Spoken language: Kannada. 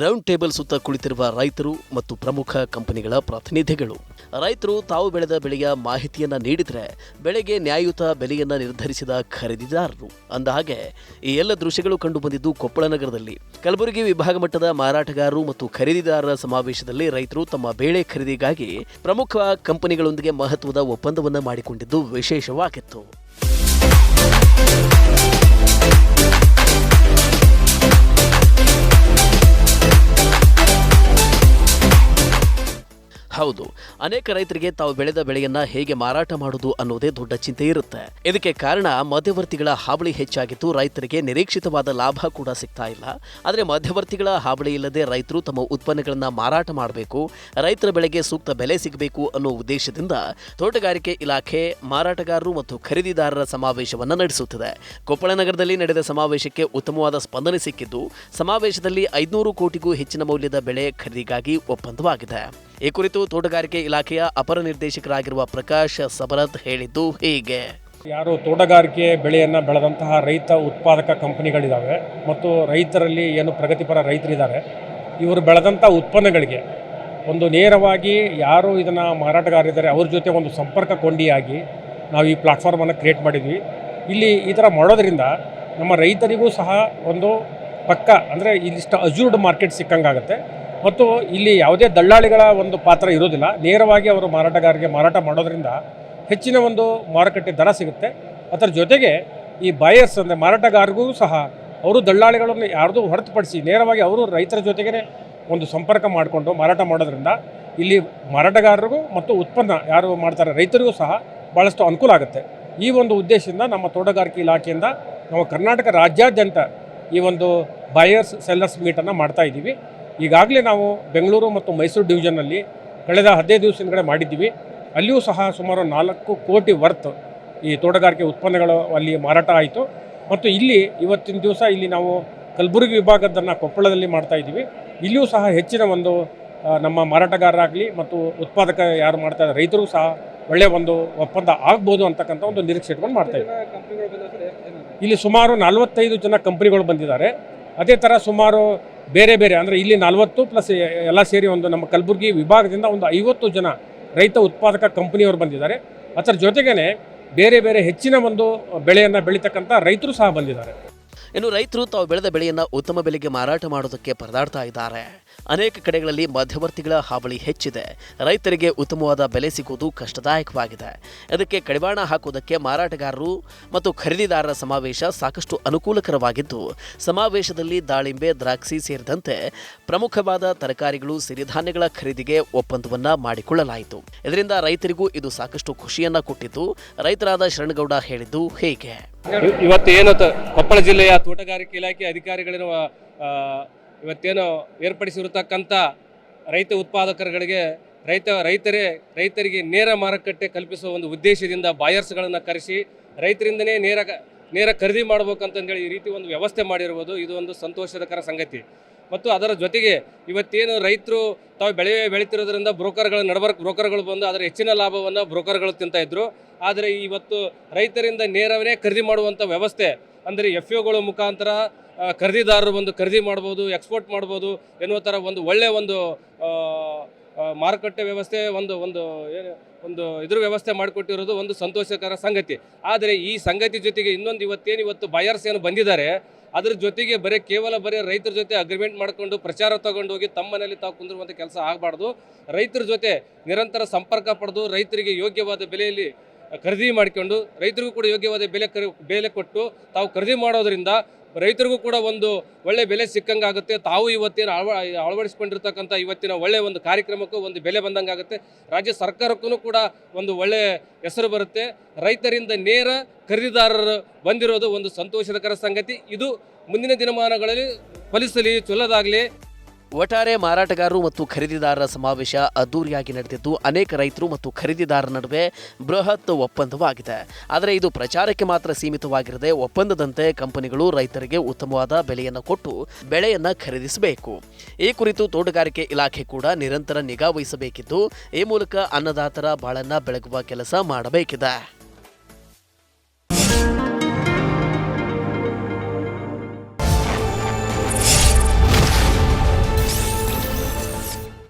ರೌಂಡ್ ಟೇಬಲ್ ಸುತ್ತ ಕುಳಿತಿರುವ ರೈತರು ಮತ್ತು ಪ್ರಮುಖ ಕಂಪನಿಗಳ ಪ್ರತಿನಿಧಿಗಳು ರೈತರು ತಾವು ಬೆಳೆದ ಬೆಳೆಯ ಮಾಹಿತಿಯನ್ನ ನೀಡಿದರೆ ಬೆಳೆಗೆ ನ್ಯಾಯಯುತ ಬೆಲೆಯನ್ನ ನಿರ್ಧರಿಸಿದ ಖರೀದಿದಾರರು. ಅಂದಹಾಗೆ ಈ ಎಲ್ಲ ದೃಶ್ಯಗಳು ಕಂಡುಬಂದಿದ್ದು ಕೊಪ್ಪಳ ನಗರದಲ್ಲಿ. ಕಲಬುರಗಿ ವಿಭಾಗ ಮಟ್ಟದ ಮಾರಾಟಗಾರರು ಮತ್ತು ಖರೀದಿದಾರರ ಸಮಾವೇಶದಲ್ಲಿ ರೈತರು ತಮ್ಮ ಬೆಳೆ ಖರೀದಿಗಾಗಿ ಪ್ರಮುಖ ಕಂಪನಿಗಳೊಂದಿಗೆ ಮಹತ್ವದ ಒಪ್ಪಂದವನ್ನು ಮಾಡಿಕೊಂಡಿದ್ದು ವಿಶೇಷವಾಗಿತ್ತು. ಹೌದು, ಅನೇಕ ರೈತರಿಗೆ ತಾವು ಬೆಳೆದ ಬೆಳೆಯನ್ನ ಹೇಗೆ ಮಾರಾಟ ಮಾಡುವುದು ಅನ್ನೋದೇ ದೊಡ್ಡ ಚಿಂತೆ ಇರುತ್ತೆ. ಇದಕ್ಕೆ ಕಾರಣ ಮಧ್ಯವರ್ತಿಗಳ ಹಾವಳಿ ಹೆಚ್ಚಾಗಿದ್ದು ರೈತರಿಗೆ ನಿರೀಕ್ಷಿತವಾದ ಲಾಭ ಕೂಡ ಸಿಗ್ತಾ ಇಲ್ಲ. ಆದರೆ ಮಧ್ಯವರ್ತಿಗಳ ಹಾವಳಿ ಇಲ್ಲದೆ ರೈತರು ತಮ್ಮ ಉತ್ಪನ್ನಗಳನ್ನು ಮಾರಾಟ ಮಾಡಬೇಕು, ರೈತರ ಬೆಳೆಗೆ ಸೂಕ್ತ ಬೆಲೆ ಸಿಗಬೇಕು ಅನ್ನೋ ಉದ್ದೇಶದಿಂದ ತೋಟಗಾರಿಕೆ ಇಲಾಖೆ, ಮಾರಾಟಗಾರರು ಮತ್ತು ಖರೀದಿದಾರರ ಸಮಾವೇಶವನ್ನು ನಡೆಸುತ್ತಿದೆ. ಕೊಪ್ಪಳ ನಗರದಲ್ಲಿ ನಡೆದ ಸಮಾವೇಶಕ್ಕೆ ಉತ್ತಮವಾದ ಸ್ಪಂದನೆ ಸಿಕ್ಕಿದ್ದು, ಸಮಾವೇಶದಲ್ಲಿ ಐದುನೂರು ಕೋಟಿಗೂ ಹೆಚ್ಚಿನ ಮೌಲ್ಯದ ಬೆಳೆ ಖರೀದಿಗಾಗಿ ಒಪ್ಪಂದವಾಗಿದೆ. ಈ ಕುರಿತು ತೋಟಗಾರಿಕೆ ಇಲಾಖೆಯ ಅಪರ ನಿರ್ದೇಶಕರಾಗಿರುವ ಪ್ರಕಾಶ್ ಸಬರತ್ ಹೇಳಿದ್ದು ಹೀಗೆ. ಯಾರು ತೋಟಗಾರಿಕೆ ಬೆಳೆಯನ್ನು ಬೆಳೆದಂತಹ ರೈತ ಉತ್ಪಾದಕ ಕಂಪನಿಗಳಿದ್ದಾವೆ ಮತ್ತು ರೈತರಲ್ಲಿ ಏನು ಪ್ರಗತಿಪರ ರೈತರಿದ್ದಾರೆ, ಇವರು ಬೆಳೆದಂಥ ಉತ್ಪನ್ನಗಳಿಗೆ ಒಂದು ನೇರವಾಗಿ ಯಾರು ಇದನ್ನು ಮಾರಾಟಗಾರರಿದ್ದಾರೆ ಅವ್ರ ಜೊತೆ ಒಂದು ಸಂಪರ್ಕ ಕೊಂಡಿಯಾಗಿ ನಾವು ಈ ಪ್ಲಾಟ್ಫಾರ್ಮನ್ನು ಕ್ರಿಯೇಟ್ ಮಾಡಿದ್ವಿ. ಇಲ್ಲಿ ಈ ಥರ ಮಾಡೋದರಿಂದ ನಮ್ಮ ರೈತರಿಗೂ ಸಹ ಒಂದು ಪಕ್ಕ ಅಂದರೆ ಇಲ್ಲಿಷ್ಟು ಅಜೂರ್ಡ್ ಮಾರ್ಕೆಟ್ ಸಿಕ್ಕಂಗಾಗುತ್ತೆ. ಮತ್ತು ಇಲ್ಲಿ ಯಾವುದೇ ದಳ್ಳಾಳಿಗಳ ಒಂದು ಪಾತ್ರ ಇರೋದಿಲ್ಲ ನೇರವಾಗಿ ಅವರು ಮಾರಾಟಗಾರರಿಗೆ ಮಾರಾಟ ಮಾಡೋದರಿಂದ ಹೆಚ್ಚಿನ ಒಂದು ಮಾರುಕಟ್ಟೆ ದರ ಸಿಗುತ್ತೆ. ಅದರ ಜೊತೆಗೆ ಈ ಬಾಯರ್ಸ್ ಅಂದರೆ ಮಾರಾಟಗಾರರಿಗೂ ಸಹ ಅವರು ದಳ್ಳಾಳಿಗಳನ್ನು ಯಾರ್ದು ಹೊರತುಪಡಿಸಿ ನೇರವಾಗಿ ಅವರು ರೈತರ ಜೊತೆಗೇ ಒಂದು ಸಂಪರ್ಕ ಮಾಡಿಕೊಂಡು ಮಾರಾಟ ಮಾಡೋದ್ರಿಂದ ಇಲ್ಲಿ ಮಾರಾಟಗಾರರಿಗೂ ಮತ್ತು ಉತ್ಪನ್ನ ಯಾರು ಮಾಡ್ತಾರೆ ರೈತರಿಗೂ ಸಹ ಭಾಳಷ್ಟು ಅನುಕೂಲ ಆಗುತ್ತೆ. ಈ ಒಂದು ಉದ್ದೇಶದಿಂದ ನಮ್ಮ ತೋಟಗಾರಿಕೆ ಇಲಾಖೆಯಿಂದ ನಾವು ಕರ್ನಾಟಕ ರಾಜ್ಯಾದ್ಯಂತ ಈ ಒಂದು ಬಾಯರ್ಸ್ ಸೆಲ್ಲರ್ಸ್ ಮೀಟನ್ನು ಮಾಡ್ತಾ ಇದ್ದೀವಿ. ಈಗಾಗಲೇ ನಾವು ಬೆಂಗಳೂರು ಮತ್ತು ಮೈಸೂರು ಡಿವಿಷನ್ನಲ್ಲಿ ಕಳೆದ ಹದಿನೈದು ದಿವಸದ ಮಾಡಿದ್ದೀವಿ. ಅಲ್ಲಿಯೂ ಸಹ ಸುಮಾರು ನಾಲ್ಕು ಕೋಟಿ ವರ್ತ್ ಈ ತೋಟಗಾರಿಕೆ ಉತ್ಪನ್ನಗಳು ಅಲ್ಲಿ ಮಾರಾಟ ಆಯಿತು. ಮತ್ತು ಇಲ್ಲಿ ಇವತ್ತಿನ ದಿವಸ ಇಲ್ಲಿ ನಾವು ಕಲಬುರಗಿ ವಿಭಾಗದನ್ನು ಕೊಪ್ಪಳದಲ್ಲಿ ಮಾಡ್ತಾ ಇದ್ದೀವಿ. ಇಲ್ಲಿಯೂ ಸಹ ಹೆಚ್ಚಿನ ಒಂದು ನಮ್ಮ ಮಾರಾಟಗಾರರಾಗಲಿ ಮತ್ತು ಉತ್ಪಾದಕ ಯಾರು ಮಾಡ್ತಾ ಇದ್ದಾರೆ, ರೈತರು ಸಹ ಒಳ್ಳೆಯ ಒಂದು ಒಪ್ಪಂದ ಆಗ್ಬೋದು ಅಂತಕ್ಕಂಥ ಒಂದು ನಿರೀಕ್ಷೆ ಇಟ್ಕೊಂಡು ಮಾಡ್ತಾ ಇದ್ದೀವಿ. ಇಲ್ಲಿ ಸುಮಾರು ನಲವತ್ತೈದು ಜನ ಕಂಪ್ನಿಗಳು ಬಂದಿದ್ದಾರೆ. ಅದೇ ಥರ ಸುಮಾರು ಬೇರೆ ಬೇರೆ ಅಂದರೆ ಇಲ್ಲಿ ನಲವತ್ತು ಪ್ಲಸ್ ಎಲ್ಲ ಸೇರಿ ಒಂದು ನಮ್ಮ ಕಲಬುರಗಿ ವಿಭಾಗದಿಂದ ಒಂದು ಐವತ್ತು ಜನ ರೈತ ಉತ್ಪಾದಕ ಕಂಪನಿಯವರು ಬಂದಿದ್ದಾರೆ. ಅದರ ಜೊತೆಗೇ ಬೇರೆ ಬೇರೆ ಹೆಚ್ಚಿನ ಒಂದು ಬೆಳೆಯನ್ನು ಬೆಳೀತಕ್ಕಂಥ ರೈತರು ಸಹ ಬಂದಿದ್ದಾರೆ. ಇನ್ನು ರೈತರು ತಾವು ಬೆಳೆದ ಬೆಳೆಯನ್ನ ಉತ್ತಮ ಬೆಲೆಗೆ ಮಾರಾಟ ಮಾಡೋದಕ್ಕೆ ಪರದಾಡ್ತಾ ಇದ್ದಾರೆ. ಅನೇಕ ಕಡೆಗಳಲ್ಲಿ ಮಧ್ಯವರ್ತಿಗಳ ಹಾವಳಿ ಹೆಚ್ಚಿದೆ. ರೈತರಿಗೆ ಉತ್ತಮವಾದ ಬೆಲೆ ಸಿಗುವುದು ಕಷ್ಟದಾಯಕವಾಗಿದೆ. ಇದಕ್ಕೆ ಕಡಿವಾಣ ಹಾಕುವುದಕ್ಕೆ ಮಾರಾಟಗಾರರು ಮತ್ತು ಖರೀದಿದಾರರ ಸಮಾವೇಶ ಸಾಕಷ್ಟು ಅನುಕೂಲಕರವಾಗಿದ್ದು, ಸಮಾವೇಶದಲ್ಲಿ ದಾಳಿಂಬೆ, ದ್ರಾಕ್ಷಿ ಸೇರಿದಂತೆ ಪ್ರಮುಖವಾದ ತರಕಾರಿಗಳು, ಸಿರಿಧಾನ್ಯಗಳ ಖರೀದಿಗೆ ಒಪ್ಪಂದವನ್ನ ಮಾಡಿಕೊಳ್ಳಲಾಯಿತು. ಇದರಿಂದ ರೈತರಿಗೂ ಇದು ಸಾಕಷ್ಟು ಖುಷಿಯನ್ನ ಕೊಟ್ಟಿದ್ದು ರೈತರಾದ ಶರಣಗೌಡ ಹೇಳಿದ್ದು ಹೀಗೆ? ಇವತ್ತು ಏನು ಕೊಪ್ಪಳ ಜಿಲ್ಲೆಯ ತೋಟಗಾರಿಕೆ ಇಲಾಖೆ ಅಧಿಕಾರಿಗಳಿರುವ ಇವತ್ತೇನು ಏರ್ಪಡಿಸಿರತಕ್ಕಂಥ ರೈತ ಉತ್ಪಾದಕರುಗಳಿಗೆ ರೈತ, ರೈತರೇ, ರೈತರಿಗೆ ನೇರ ಮಾರುಕಟ್ಟೆ ಕಲ್ಪಿಸುವ ಒಂದು ಉದ್ದೇಶದಿಂದ ಬಾಯರ್ಸ್ಗಳನ್ನು ಕರೆಸಿ, ರೈತರಿಂದನೇ ನೇರ ನೇರ ಖರೀದಿ ಮಾಡ್ಬೇಕಂತಂದೇಳಿ ಈ ರೀತಿ ಒಂದು ವ್ಯವಸ್ಥೆ ಮಾಡಿರುವುದು ಇದು ಒಂದು ಸಂತೋಷಕರ ಸಂಗತಿ. ಮತ್ತು ಅದರ ಜೊತೆಗೆ ಇವತ್ತೇನು ರೈತರು ತಾವು ಬೆಳೆ ಬೆಳೀತಿರೋದ್ರಿಂದ ಬ್ರೋಕರ್ಗಳ ನಡಬರ್ಕ್ ಬ್ರೋಕರ್ಗಳು ಬಂದು ಅದರ ಹೆಚ್ಚಿನ ಲಾಭವನ್ನು ಬ್ರೋಕರ್ಗಳು ತಿಂತಾ ಇದ್ರು. ಆದರೆ ಇವತ್ತು ರೈತರಿಂದ ನೇರವೇ ಖರೀದಿ ಮಾಡುವಂಥ ವ್ಯವಸ್ಥೆ, ಅಂದರೆ ಎಫ್ ಒಗಳ ಮುಖಾಂತರ ಖರೀದಿದಾರರು ಬಂದು ಖರೀದಿ ಮಾಡ್ಬೋದು ಎಕ್ಸ್ಪೋರ್ಟ್ ಮಾಡ್ಬೋದು ಎನ್ನುವ ಥರ ಒಂದು ಒಳ್ಳೆಯ ಒಂದು ಮಾರುಕಟ್ಟೆ ವ್ಯವಸ್ಥೆ ಒಂದು ಒಂದು ಒಂದು ಇದ್ರ ವ್ಯವಸ್ಥೆ ಮಾಡಿಕೊಟ್ಟಿರೋದು ಒಂದು ಸಂತೋಷಕರ ಸಂಗತಿ. ಆದರೆ ಈ ಸಂಗತಿ ಜೊತೆಗೆ ಇನ್ನೊಂದು ಇವತ್ತೇನು ಇವತ್ತು ಬಯರ್ಸ್ ಏನು ಬಂದಿದ್ದಾರೆ, ಅದ್ರ ಜೊತೆಗೆ ಬರೀ ಕೇವಲ ಬರೀ ರೈತರ ಜೊತೆ ಅಗ್ರಿಮೆಂಟ್ ಮಾಡಿಕೊಂಡು ಪ್ರಚಾರ ತಗೊಂಡು ಹೋಗಿ ತಮ್ಮ ತಾವು ಕುಂದಿರುವಂಥ ಕೆಲಸ ಆಗಬಾರ್ದು. ರೈತರ ಜೊತೆ ನಿರಂತರ ಸಂಪರ್ಕ ಪಡೆದು ರೈತರಿಗೆ ಯೋಗ್ಯವಾದ ಬೆಲೆಯಲ್ಲಿ ಖರೀದಿ ಮಾಡಿಕೊಂಡು ರೈತರಿಗೂ ಕೂಡ ಯೋಗ್ಯವಾದ ಬೆಲೆ ಬೆಲೆ ಕೊಟ್ಟು ತಾವು ಖರೀದಿ ಮಾಡೋದ್ರಿಂದ ರೈತರಿಗೂ ಕೂಡ ಒಂದು ಒಳ್ಳೆ ಬೆಲೆ ಸಿಕ್ಕಂಗಾಗುತ್ತೆ. ತಾವು ಇವತ್ತಿನ ಅಳವ, ಅಳವಡಿಸ್ಕೊಂಡಿರ್ತಕ್ಕಂಥ ಇವತ್ತಿನ ಒಳ್ಳೆ ಒಂದು ಕಾರ್ಯಕ್ರಮಕ್ಕೂ ಒಂದು ಬೆಲೆ ಬಂದಂಗಾಗುತ್ತೆ. ರಾಜ್ಯ ಸರ್ಕಾರಕ್ಕೂ ಕೂಡ ಒಂದು ಒಳ್ಳೆ ಹೆಸರು ಬರುತ್ತೆ. ರೈತರಿಂದ ನೇರ ಖರೀದಿದಾರರು ಬಂದಿರೋದು ಒಂದು ಸಂತೋಷಕರ ಸಂಗತಿ. ಇದು ಮುಂದಿನ ದಿನಮಾನಗಳಲ್ಲಿ ಫಲಿಸಲಿ ಚೊಲ್ಲದಾಗಲಿ ಒಟ್ಟಾರೆ ಮಾರಾಟಗಾರರು ಮತ್ತು ಖರೀದಿದಾರರ ಸಮಾವೇಶ ಅದ್ದೂರಿಯಾಗಿ ನಡೆದಿದ್ದು, ಅನೇಕ ರೈತರು ಮತ್ತು ಖರೀದಿದಾರರ ನಡುವೆ ಬೃಹತ್ ಒಪ್ಪಂದವಾಗಿದೆ. ಆದರೆ ಇದು ಪ್ರಚಾರಕ್ಕೆ ಮಾತ್ರ ಸೀಮಿತವಾಗಿರದೆ ಒಪ್ಪಂದದಂತೆ ಕಂಪನಿಗಳು ರೈತರಿಗೆ ಉತ್ತಮವಾದ ಬೆಲೆಯನ್ನು ಕೊಟ್ಟು ಬೆಳೆಯನ್ನು ಖರೀದಿಸಬೇಕು. ಈ ಕುರಿತು ತೋಟಗಾರಿಕೆ ಇಲಾಖೆ ಕೂಡ ನಿರಂತರ ನಿಗಾ ವಹಿಸಬೇಕಿದ್ದು, ಈ ಮೂಲಕ ಅನ್ನದಾತರ ಬಾಳನ್ನ ಬೆಳಗುವ ಕೆಲಸ ಮಾಡಬೇಕಿದೆ.